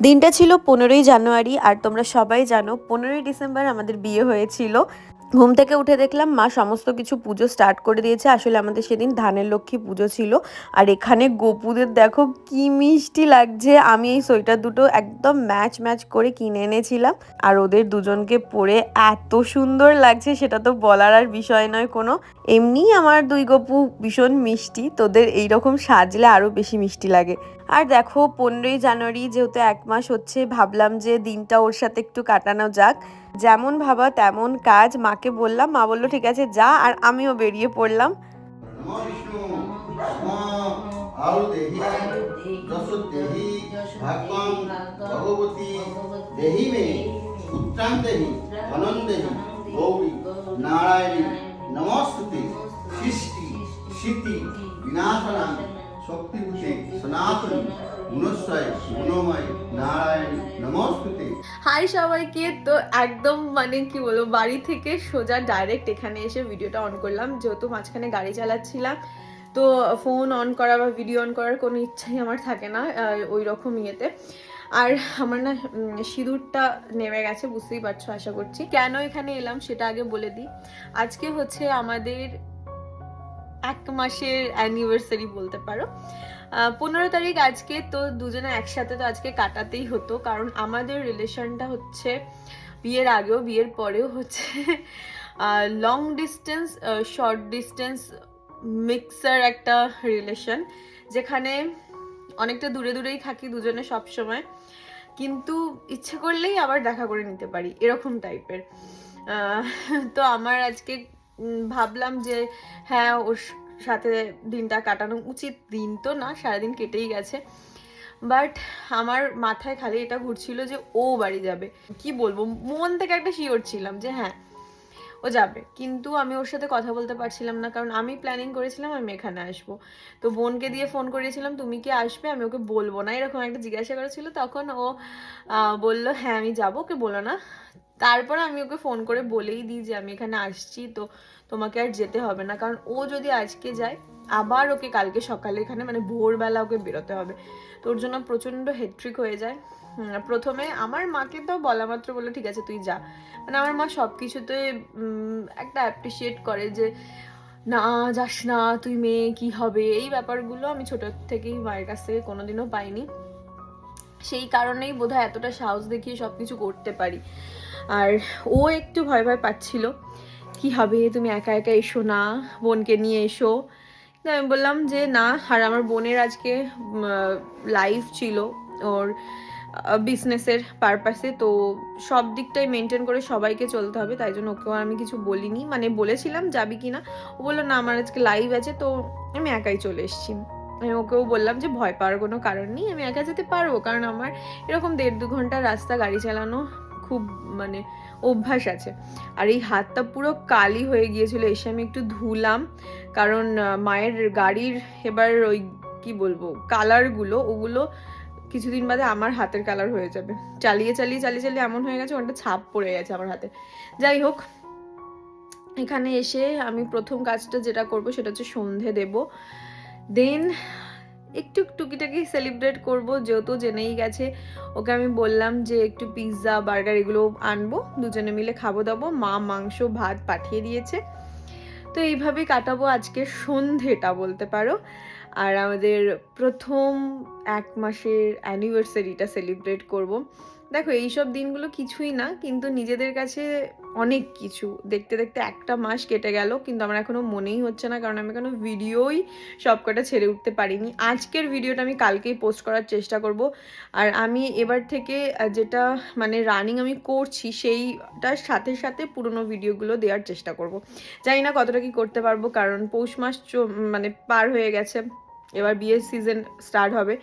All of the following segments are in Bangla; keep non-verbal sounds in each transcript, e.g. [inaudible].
দিনটা ছিল পনেরোই জানুয়ারি আর তোমরা সবাই জানো পনেরোই ডিসেম্বর আমাদের বিয়ে হয়েছিল। ঘুম থেকে উঠে দেখলাম মা সমস্ত কিছু পুজো স্টার্ট করে দিয়েছে। আসলে আমাদের সেদিন ধানের লক্ষ্মী পুজো ছিল। আর এখানে গোপুদের দেখো কি মিষ্টি লাগছে। আমি এই সোয়েটার দুটো একদম ম্যাচ ম্যাচ করে কিনে এনেছিলাম। আর ওদের দুজনকে পরে এত সুন্দর লাগছে সেটা তো বলার আর বিষয় নয় কোনো। এমনি আমার দুই গপু ভীষণ মিষ্টি। তোদের এইরকম সাজলে আরও বেশি মিষ্টি লাগে। আর দেখো, পনেরোই জানুয়ারি যেহেতু এক মাস হচ্ছে, ভাবলাম যে দিনটা ওর সাথে একটু কাটানো যাক। যেমন ভাবা তেমন কাজ। মাকে বললাম, মা বলল, ঠিক আছে, যা। আর আমিও বেরিয়ে পড়লাম। নারায়ণী সৃষ্টি স্মৃতি বিনাশনাং হাই সবাইকে, তো একদম মানে কি বলব, বাড়ি থেকে সোজা ডাইরেক্ট এখানে এসে ভিডিওটা অন করলাম। যেহেতু মাঝখানে গাড়ি চালাচ্ছিলাম, তো ফোন অন করা বা ভিডিও অন করার কোনো ইচ্ছাই আমার থাকে না ওই রকম ইয়েতে। আর আমার না সিঁদুরটা নেমে গেছে, বুঝতেই পারছ, আশা করছি। কেন এখানে এলাম সেটা আগে বলে দিই। আজকে হচ্ছে আমাদের এক মাসের অ্যানিভার্সারি বলতে পারো। পনেরো তারিখ আজকে তো দুজনে একসাথে তো আজকে কাটাতেই হতো, কারণ আমাদের রিলেশনটা হচ্ছে বিয়ের আগেও, বিয়ের পরেও হচ্ছে long distance short distance mixture একটা রিলেশন যেখানে অনেকটা দূরে দূরেই থাকি দুজনে সব সময়, কিন্তু ইচ্ছে করলেই আবার দেখা করে নিতে পারি, এরকম টাইপের তো আমার আজকে ভাবলাম যে হ্যাঁ ওর সাথে দিনটা কাটানো উচিত। দিন তো না, সারাদিন কেটেই গেছে। বাট আমার মাথায় খালি এটা ঘুরছিল যে, ও বাড়ি যাবে। কি বলব, মন থেকে একটা শিওর ছিলাম যে হ্যাঁ ও যাবে। কিন্তু আমি ওর সাথে কথা বলতে পারছিলাম না, কারণ আমি প্ল্যানিং করেছিলাম আমি এখানে আসব। তো বোনকে দিয়ে ফোন করেছিলাম তুমি কি আসবে? আমি ওকে বলব না। এরকম একটা জিজ্ঞাসা করেছিল। তখন ও বলল হ্যাঁ আমি যাব, ওকে বলো না। তারপরে আমি ওকে ফোন করে বলেই দিই যে আমি এখানে আসছি, তো তোমাকে আর যেতে হবে না। কারণ ও যদি আজকে যায়, আবার ওকে কালকে সকালে এখানে মানে ভোরবেলা ওকে বেরোতে হবে। তো ওর জন্য প্রচণ্ড হেট্রিক হয়ে যায়। প্রথমে আমার মাকে তো বলা মাত্র বলে ঠিক আছে, তুই যা। মানে আমার মা সব কিছুতে একটা অ্যাপ্রিসিয়েট করে যে, না, যাস না, তুই মেয়ে, কি হবে? এই ব্যাপারগুলো আমি ছোট থেকেই মায়ের কাছ থেকে কোনোদিনও পাইনি। সেই কারণেই বোধহয় এতটা সাহস দেখিয়ে সব কিছু করতে পারি। আর ও একটু ভয় ভয় পাচ্ছিল। কি হবে? তুমি একা একা এসো না, বোনকে নিয়ে এসো। আমি বললাম যে, না, আর আমার বোনের আজকে লাইভ ছিল ওর বিজনেসের পারপাসে তো সব দিকটাই মেনটেন করে সবাইকে চলতে হবে। তাই জন্য ওকেও আমি কিছু বলিনি। মানে বলেছিলাম, যাবি কি না ও বলল, না, আমার আজকে লাইভ আছে। তো আমি একাই চলে এসেছি। আমি ওকেও বললাম যে ভয় পাওয়ার কোনো কারণ নেই, আমি একা যেতে পারব। কারণ আমার এরকম দেড় দু ঘণ্টা রাস্তা গাড়ি চালানো খুব মানে অভ্যাস আছে। আর এই হাতটা পুরো কালি হয়ে গিয়েছিল, এসে আমি একটু ধুলাম। কারণ মায়ের গাড়ির এবার ওই কি বলব কালারগুলো ওগুলো কিছুদিন বাদে আমার হাতের কালার হয়ে যাবে। চালিয়ে চালিয়ে চালিয়ে চালিয়ে এমন হয়ে গেছে, ওটা ছাপ পড়ে গেছে আমার হাতে। যাই হোক, এখানে এসে আমি প্রথম কাজটা যেটা করব সেটা হচ্ছে সন্ধে দেব। দেন একটু টুকিটাকি সেলিব্রেট করব, যেহেতু জেনেই গেছে। ওকে আমি বললাম যে, একটু পিৎজা বার্গার এগুলো আনব, দুজনে মিলে খাব দাবো। মা মাংস, ভাত পাঠিয়ে দিয়েছে। তো এইভাবেই কাটাবো আজকে সন্ধেটা বলতে পারো। আর আমাদের প্রথম এক মাসের অ্যানিভার্সারিটা সেলিব্রেট করব। দেখো, এইসব দিনগুলো কিছুই না, কিন্তু নিজেদের কাছে অনেক কিছু। দেখতে দেখতে একটা মাস কেটে গেল, কিন্তু আমার এখনও মনেই হচ্ছে না, কারণ আমি কোনো ভিডিওই সবকটা ছেড়ে উঠতে পারিনি। আজকের ভিডিওটা আমি কালকেই পোস্ট করার চেষ্টা করব। আর আমি এবার থেকে যেটা মানে রানিং আমি করছি, সেইটার সাথে সাথে পুরনো ভিডিওগুলো দেওয়ার চেষ্টা করব। জানি না কতটা কি করতে পারব, কারণ পৌষ মাস মানে পার হয়ে গেছে, এবার বিয়ের সিজন স্টার্ট হবে।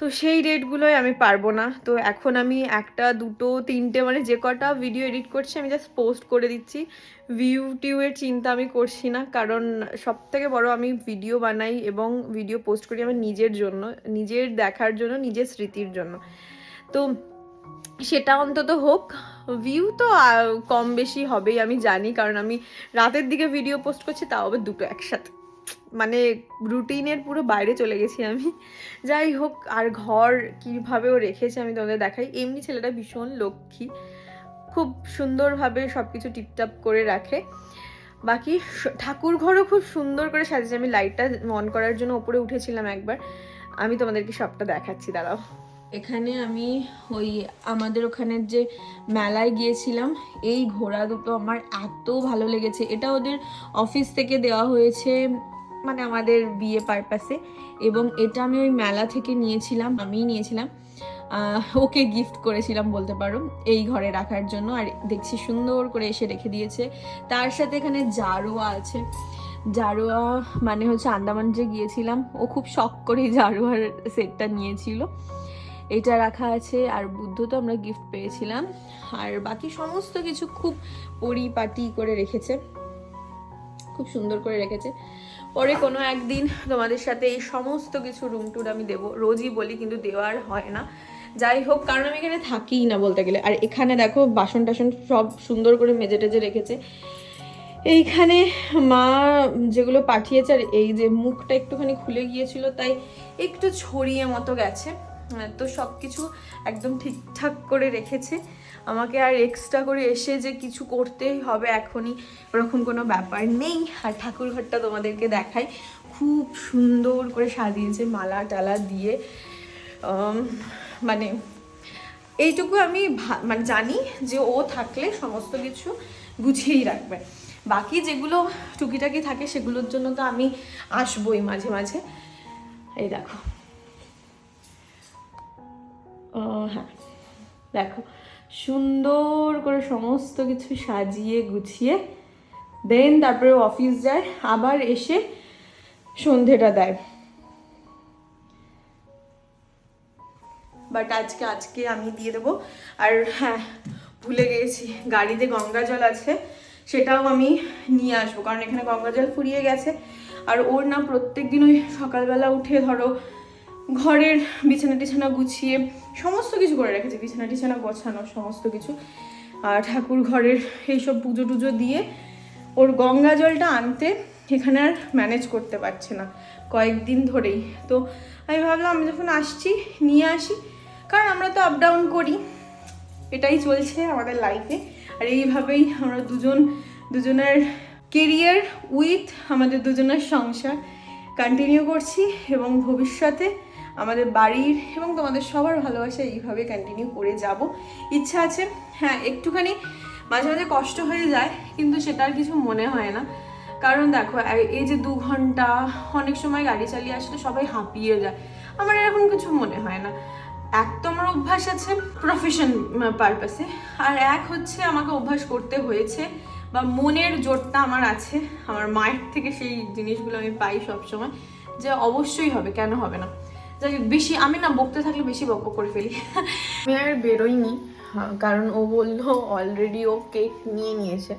তো সেই ডেটগুলোই আমি পারব না। তো এখন আমি একটা, দুটো, তিনটে মানে যে কটা ভিডিও এডিট করছি আমি জাস্ট পোস্ট করে দিচ্ছি। ভিউ টিউয়ের চিন্তা আমি করছি না, কারণ সব থেকে বড় আমি ভিডিও বানাই এবং ভিডিও পোস্ট করি আমার নিজের জন্য, নিজের দেখার জন্য, নিজের স্মৃতির জন্য। তো সেটা অন্তত হোক ভিউ তো কম বেশি হবেই আমি জানি, কারণ আমি রাতের দিকে ভিডিও পোস্ট করছি, তাও আবার দুটো একসাথে। মানে রুটিনের পুরো বাইরে চলে গেছি আমি। যাই হোক, আর ঘর কীভাবে ও রেখেছে আমি তোমাদের দেখাই। এমনি ছেলেটা ভীষণ লক্ষ্মী। খুব সুন্দরভাবে সব কিছু টিপটাপ করে রাখে। বাকি ঠাকুর ঘরও খুব সুন্দর করে সাজিয়েছে আমি লাইটটা অন করার জন্য ওপরে উঠেছিলাম একবার। আমি তোমাদেরকে সবটা দেখাচ্ছি, দাঁড়াও। এখানে আমি ওই আমাদের ওখানের যে মেলায় গিয়েছিলাম, এই ঘোড়া দুটো আমার এত ভালো লেগেছে। এটা ওদের অফিস থেকে দেওয়া হয়েছে মানে আমাদের বিয়ে পারপাসে এবং এটা আমি ওই মেলা থেকে নিয়েছিলাম, আমিই নিয়েছিলাম। ওকে গিফট করেছিলাম বলতে পারো, এই ঘরে রাখার জন্য। আর দেখছি সুন্দর করে এসে রেখে দিয়েছে। তার সাথে এখানে জারোয়া আছে। জারোয়া মানে হচ্ছে আন্দামান যে গিয়েছিলাম, ও খুব শখ করে জারোয়ার সেটটা নিয়েছিল। এটা রাখা আছে, আর বুদ্ধ তো আমরা গিফট পেয়েছিলাম। আর বাকি সমস্ত কিছু খুব পরিপাটি করে রেখেছে। খুব সুন্দর করে রেখেছে। পরে কোনো একদিন তোমাদের সাথে এই সমস্ত কিছু রুম টুর আমি দেবো। রোজই বলি কিন্তু দেওয়ার হয় না। যাই হোক, কারণ আমি এখানে থাকিই না বলতে গেলে। আর এখানে দেখো বাসন টাসন সব সুন্দর করে মেজে টেজে রেখেছে। এইখানে মা যেগুলো পাঠিয়েছে আর এই যে মুখটা একটুখানি খুলে গিয়েছিল, তাই একটু ছড়িয়ে মতো গেছে। তো সব কিছু একদম ঠিকঠাক করে রেখেছে। আমাকে আর এক্সট্রা করে এসে যে কিছু করতেই হবে এখনই, ওরকম কোনো ব্যাপার নেই। আর ঠাকুর ঘরটা তোমাদেরকে দেখাই। খুব সুন্দর করে সাজিয়েছে মালা টালা দিয়ে। মানে এইটুকু আমি মানে জানি যে ও থাকলে সমস্ত কিছু গুছিয়েই রাখবে। বাকি যেগুলো টুকিটাকি থাকে সেগুলোর জন্য তো আমি আসবই মাঝে মাঝে। এই দেখো। হ্যাঁ। দেখো, সুন্দর করে সমস্ত কিছু সাজিয়ে, গুছিয়ে দেন তারপরে অফিস যায়, আবার এসে সন্ধেটা দেয়। বাট আজকে আজকে আমি দিয়ে দেবো। আর হ্যাঁ ভুলে গেছি, গাড়িতে গঙ্গা জল আছে, সেটাও আমি নিয়ে আসব। কারণ এখানে গঙ্গা জল ফুরিয়ে গেছে। আর ওর না প্রত্যেক দিন ওই সকালবেলা উঠে ধরো ঘরের বিছানা টিছানা গুছিয়ে সমস্ত কিছু করে রেখেছি। বিছানা টিছানা গোছানো সমস্ত কিছু। আর ঠাকুর ঘরের এইসব পুজো টুজো দিয়ে ওর গঙ্গা জলটা আনতে এখানে আর ম্যানেজ করতে পারছে না কয়েকদিন ধরেই। তো আমি ভাবলাম, আমি যখন আসছি, নিয়ে আসি। কারণ আমরা তো আপ ডাউন করি। এটাই চলছে আমাদের লাইফে আর এইভাবেই আমরা দুজন, দুজনের কেরিয়ার উইথ আমাদের দুজনের সংসার কন্টিনিউ করছি এবং ভবিষ্যতে আমাদের বাড়ির এবং তোমাদের সবার ভালোবাসা এইভাবে কন্টিনিউ করে যাব। ইচ্ছা আছে হ্যাঁ একটুখানি মাঝে মাঝে কষ্ট হয়ে যায়, কিন্তু সেটা আর কিছু মনে হয় না। কারণ দেখো, এই যে দু ঘণ্টা, অনেক সময় গাড়ি চালিয়ে আসলে সবাই হাঁপিয়ে যায়। আমার এরকম কিছু মনে হয় না। এক তো আমার অভ্যাস আছে প্রফেশন পারপাসে আর এক হচ্ছে আমাকে অভ্যাস করতে হয়েছে বা মনের জোরটা আমার আছে। আমার মায়ের থেকে সেই জিনিসগুলো আমি পাই সবসময়, যে অবশ্যই হবে, কেন হবে না? যাই বেশি আমি না বকতে থাকলে বেশি বক বক করে ফেলি। আমি আর বেরোইনি হ্যাঁ, কারণ ও বলল অলরেডি ও কেক নিয়ে নিয়েছে।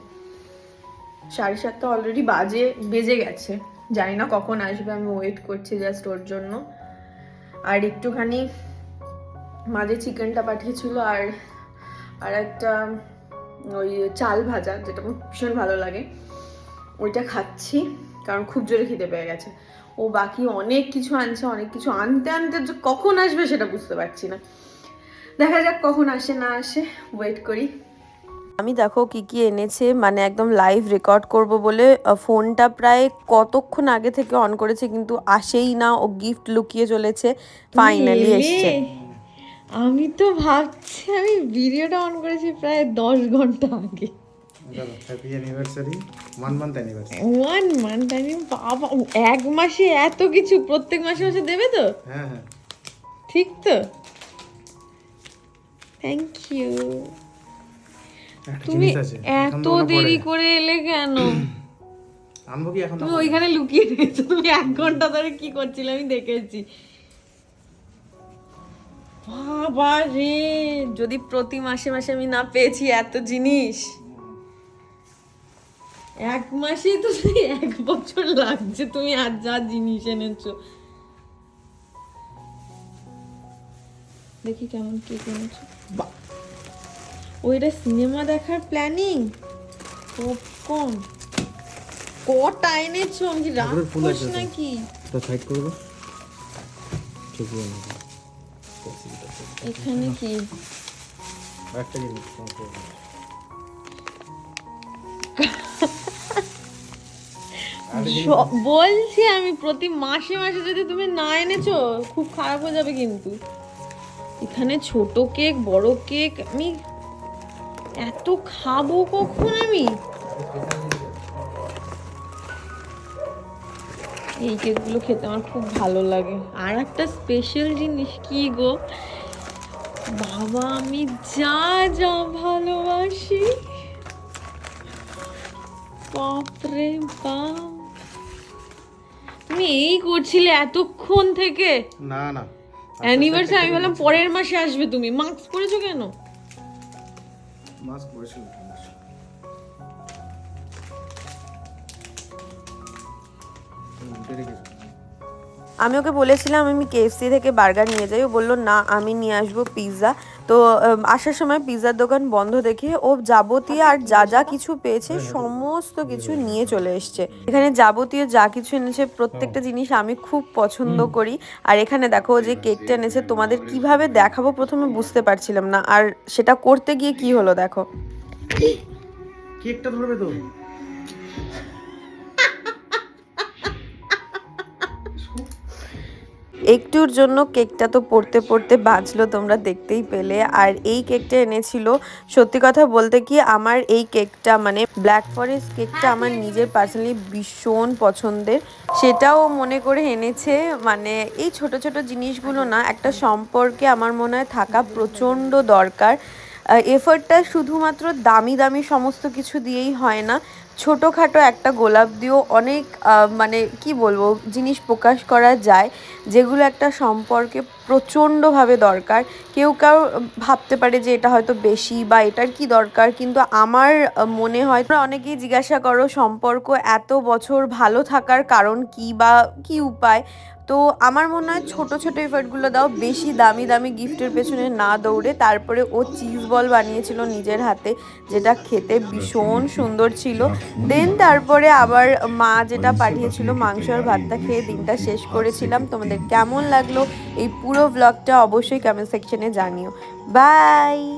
সাড়ে সাতটা অলরেডি বাজে বেজে গেছে। জানি না কখন আসবে আমি ওয়েট করছি জাস্ট ওর জন্য। আর একটুখানি মাঝে চিকেনটা পাঠিয়েছিল আর আর একটা ওই চাল ভাজা যেটা আমার ভীষণ ভালো লাগে ওইটা খাচ্ছি। কারণ খুব জোরে খিদে পেয়ে গেছে। ও বাকি অনেক কিছু আনছে অনেক কিছু আনতে আনতে যে কখন আসবে সেটা বুঝতে পারছি না। দেখা যাক কখন আসে না আসে ওয়েট করি। আমি দেখো কি কি এনেছে মানে একদম লাইভ রেকর্ড করব বলে ফোনটা প্রায় কতক্ষণ আগে থেকে অন করেছে কিন্তু আসেই না ও গিফট লুকিয়ে চলেছে ফাইনালি এসছে। আমি তো ভাবছি আমি ভিডিওটা অন করেছি প্রায় দশ ঘণ্টা আগে। Happy anniversary one month anniversary one month আমি বাবা এক মাসে এত কিছু প্রত্যেক মাসে মাসে দেবে তো? হ্যাঁ হ্যাঁ। ঠিক তো? থ্যাংক ইউ তুমি এত দেরি করে এলে কেন? [clears throat] আনব কি এখন তুমি ওইখানে লুকিয়ে রেখেছো তুমি এক ঘণ্টা ধরে কি করছিলে আমি দেখেছি। বাবা রে যদি প্রতি মাসে মাসে আমি না পেয়েছি এত জিনিস। এক মাসেই তো এক বছর লাগছে তুমি আর যা জিনিস এনেছো। দেখি কেমন কি কিনেছো। ওইটা সিনেমা দেখার প্ল্যানিং পপকর্ন কটা এনেছো? আমি কি। নাকি? তো সাইড করব এখানে কি? একটা জিনিস বলছি আমি প্রতি মাসে মাসে যদি তুমি না এনেছো, খুব খারাপ হয়ে যাবে কিন্তু। এখানে ছোট কেক, বড় কেক, আমি এত খাব কখন আমি? এই কেকগুলো খেতে আমার খুব ভালো লাগে। আর একটা স্পেশাল জিনিস কি গো? বাবা, আমি যা যা ভালোবাসি। বাপরে বাপ। তুমি এই করছিলে এতক্ষণ থেকে? না না। অ্যানিভার্সারি আমি বললাম পরের মাসে আসবে তুমি। মাস্ক পরেছো কেন? মাস্ক পরেছিল উল্টে রেখেছি আমি ওকে বলেছিলাম আমি কেএফসি থেকে বার্গার নিয়ে যাই। ও বলল না আমি নিয়ে আসব পিৎজা। তো আসার সময় পিৎজার দোকান বন্ধ দেখে ও যাবতীয় আর যা যা কিছু পেয়েছে সমস্ত কিছু নিয়ে চলে এসছে। এখানে যাবতীয় যা কিছু এনেছে প্রত্যেকটা জিনিস আমি খুব পছন্দ করি। আর এখানে দেখো যে কেকটা এনেছে তোমাদের কীভাবে দেখাবো প্রথমে বুঝতে পারছিলাম না। আর সেটা করতে গিয়ে কি হলো দেখো? কেকটা ধরবে তো? একটুর জন্য কেকটা তো পড়তে পড়তে বাঁচলো তোমরা দেখতেই পেলে। আর এই কেকটা এনেছিল, সত্যি কথা বলতে কি, আমার এই কেকটা মানে ব্ল্যাক ফরেস্ট কেকটা আমার নিজের পার্সোনালি ভীষণ পছন্দের। সেটাও মনে করে এনেছে মানে এই ছোট ছোট জিনিসগুলো না, একটা সম্পর্কে আমার মনে হয় থাকা প্রচণ্ড দরকার। এফার্টটা শুধুমাত্র দামি দামি সমস্ত কিছু দিয়েই হয় না ছোটোখাটো একটা গোলাপ দিয়েও অনেক মানে কি বলব জিনিস প্রকাশ করা যায় যেগুলো একটা সম্পর্কে প্রচণ্ডভাবে দরকার। কেউ কেউ ভাবতে পারে যে এটা হয়তো বেশি বা এটার কি দরকার কিন্তু আমার মনে হয় তোমরা অনেকেই জিজ্ঞাসা করো সম্পর্ক এত বছর ভালো থাকার কারণ কি বা কি উপায়? তো আমার মনে হয় ছোটো ছোটো এফার্টগুলো দাও বেশি দামি দামি গিফটের পেছনে না দৌড়ে। তারপরে ও চিজ বল বানিয়েছিল নিজের হাতে যেটা খেতে ভীষণ সুন্দর ছিল। দেন তারপরে আবার মা যেটা পাঠিয়েছিল, মাংস আর ভাতটা খেয়ে দিনটা শেষ করেছিলাম। তোমাদের কেমন লাগল? এই পুরো ব্লগটা অবশ্যই কমেন্ট সেকশনে জানিও। বাই